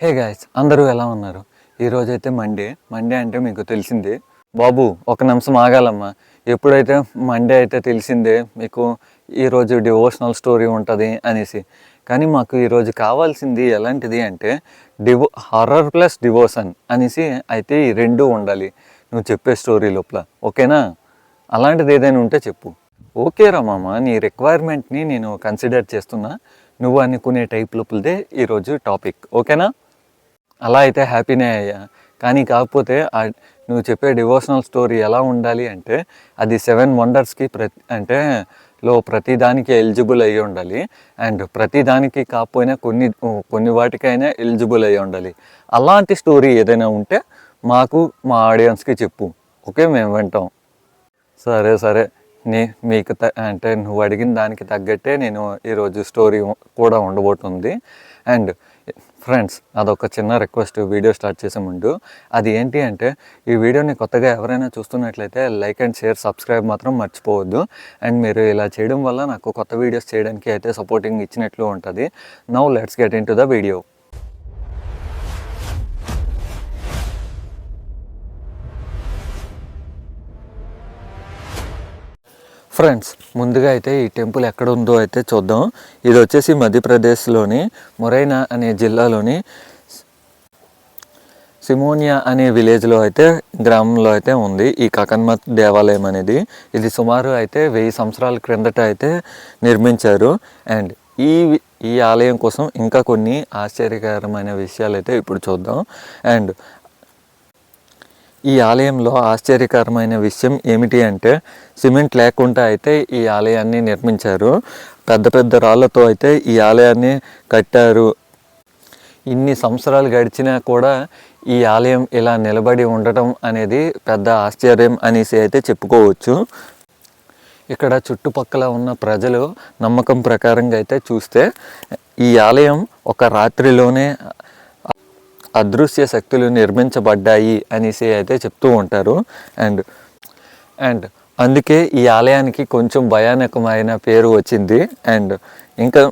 Hey guys అందరూ ఎలా ఉన్నారు? ఈరోజు అయితే మండే మండే అంటే మీకు తెలిసిందే. బాబు ఒక నిమిషం ఆగాలమ్మా. ఎప్పుడైతే మండే అయితే తెలిసిందే మీకు ఈరోజు డివోషనల్ స్టోరీ ఉంటుంది అనేసి. కానీ మాకు ఈరోజు కావాల్సింది ఎలాంటిది అంటే డివో హర్రర్ ప్లస్ డివోషన్ అనేసి అయితే ఈ రెండు ఉండాలి. నువ్వు చెప్పే స్టోరీ లోపల. ఓకేనా? అలాంటిది ఏదైనా ఉంటే చెప్పు. ఓకే రా నీ రిక్వైర్మెంట్ని నేను కన్సిడర్ చేస్తున్నా. నువ్వు అనుకునే టైప్ లోపలదే ఈరోజు టాపిక్ ఓకేనా? అలా అయితే హ్యాపీనే అయ్యా. కానీ కాకపోతే నువ్వు చెప్పే డివోషనల్ స్టోరీ ఎలా ఉండాలి అంటే అది సెవెన్ వండర్స్కి ప్రతి అంటే లో ప్రతి దానికి ఎలిజిబుల్ అయ్యి ఉండాలి. అండ్ ప్రతి దానికి కాకపోయినా కొన్ని కొన్ని వాటికైనా ఎలిజిబుల్ అయ్యి ఉండాలి. అలాంటి స్టోరీ ఏదైనా ఉంటే మాకు మా ఆడియన్స్కి చెప్పు. ఓకే? మేము వింటాం. సరే సరే. నీ మీకు త అంటే నువ్వు అడిగిన దానికి తగ్గట్టే నేను ఈరోజు స్టోరీ కూడా ఉండబోతుంది. అండ్ ఫ్రెండ్స్ అదొక చిన్న రిక్వెస్ట్ వీడియో స్టార్ట్ చేసే ముందు. అది ఏంటి అంటే ఈ వీడియోని కొత్తగా ఎవరైనా చూస్తున్నట్లయితే లైక్ అండ్ షేర్ సబ్స్క్రైబ్ మాత్రం మర్చిపోవద్దు. అండ్ మీరు ఇలా చేయడం వల్ల నాకు కొత్త వీడియోస్ చేయడానికి అయితే సపోర్టింగ్ ఇచ్చినట్లు ఉంటుంది. Now let's get into the video friends ముందుగా అయితే ఈ టెంపుల్ ఎక్కడ ఉందో అయితే చూద్దాం. ఇది వచ్చేసి మధ్యప్రదేశ్లోని మొరైనా అనే జిల్లాలోని సిమోనియా అనే విలేజ్లో అయితే గ్రామంలో అయితే ఉంది ఈ కకన్మత్ దేవాలయం అనేది. ఇది సుమారు అయితే వెయ్యి సంవత్సరాల క్రిందట అయితే నిర్మించారు. అండ్ ఈ ఈ ఆలయం కోసం ఇంకా కొన్ని ఆశ్చర్యకరమైన విషయాలు అయితే ఇప్పుడు చూద్దాం. అండ్ ఈ ఆలయంలో ఆశ్చర్యకరమైన విషయం ఏమిటి అంటే సిమెంట్ లేకుండా అయితే ఈ ఆలయాన్ని నిర్మించారు. పెద్ద పెద్ద రాళ్ళతో అయితే ఈ ఆలయాన్ని కట్టారు. ఇన్ని సంవత్సరాలు గడిచినా కూడా ఈ ఆలయం ఇలా నిలబడి ఉండటం అనేది పెద్ద ఆశ్చర్యం అనేసి అయితే చెప్పుకోవచ్చు. ఇక్కడ చుట్టుపక్కల ఉన్న ప్రజలు నమ్మకం ప్రకారంగా అయితే చూస్తే ఈ ఆలయం ఒక రాత్రిలోనే అదృశ్య శక్తులు నిర్మించబడ్డాయి అనేసి అయితే చెప్తూ ఉంటారు. అండ్ అండ్ అందుకే ఈ ఆలయానికి కొంచెం భయానకమైన పేరు వచ్చింది. అండ్ ఇంకా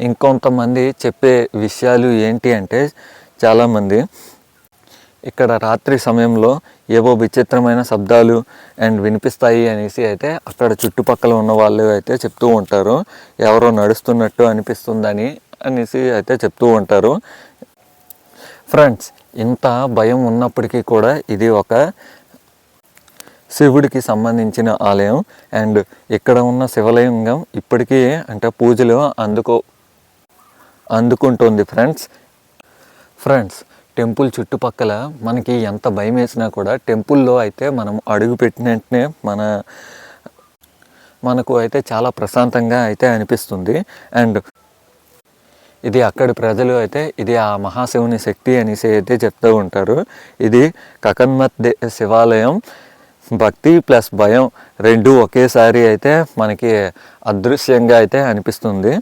ఇంకొంతమంది చెప్పే విషయాలు ఏంటి అంటే చాలామంది ఇక్కడ రాత్రి సమయంలో ఏవో విచిత్రమైన శబ్దాలు అండ్ వినిపిస్తాయి అనేసి అయితే అక్కడ చుట్టుపక్కల ఉన్న వాళ్ళు అయితే చెప్తూ ఉంటారు. ఎవరో నడుస్తున్నట్టు అనిపిస్తుందని అనేసి అయితే చెప్తూ ఉంటారు. ఫ్రెండ్స్ ఇంత భయం ఉన్నప్పటికీ కూడా ఇది ఒక శివుడికి సంబంధించిన ఆలయం. అండ్ ఇక్కడ ఉన్న శివలింగం ఇప్పటికీ అంటే పూజలు అందుకో అందుకుంటుంది ఫ్రెండ్స్. ఫ్రెండ్స్ టెంపుల్ చుట్టుపక్కల మనకి ఎంత భయం వేసినా కూడా టెంపుల్లో అయితే మనం అడుగు పెట్టిన వెంటనే మన మనకు అయితే చాలా ప్రశాంతంగా అయితే అనిపిస్తుంది. అండ్ ఇది అక్కడి ప్రజలు అయితే ఇది ఆ మహాశివుని శక్తి అనేసి అయితే చెప్తూ ఉంటారు. ఇది కకన్మత్ దే శివాలయం. భక్తి ప్లస్ భయం రెండు ఒకేసారి అయితే మనకి అదృశ్యంగా అయితే అనిపిస్తుంది.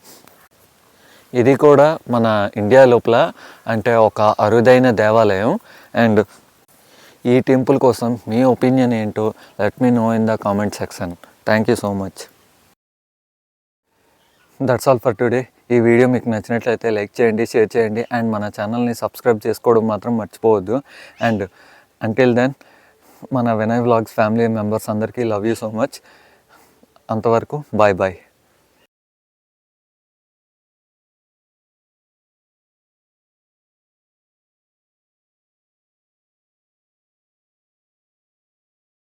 ఇది కూడా మన ఇండియా లోపల అంటే ఒక అరుదైన దేవాలయం. అండ్ ఈ టెంపుల్ కోసం మీ ఒపీనియన్ ఏంటో let me know in the comment section. Thank you so much. That's all for today ఈ వీడియో మీకు నచ్చినట్లయితే లైక్ చేయండి షేర్ చేయండి అండ్ మన ఛానల్ని సబ్స్క్రైబ్ చేసుకోవడం మాత్రం మర్చిపోవద్దు. అండ్ అంటిల్ దెన్ మన వినయ్ వ్లాగ్స్ ఫ్యామిలీ మెంబర్స్ అందరికీ లవ్ యూ సో మచ్ అంతవరకు బాయ్ బాయ్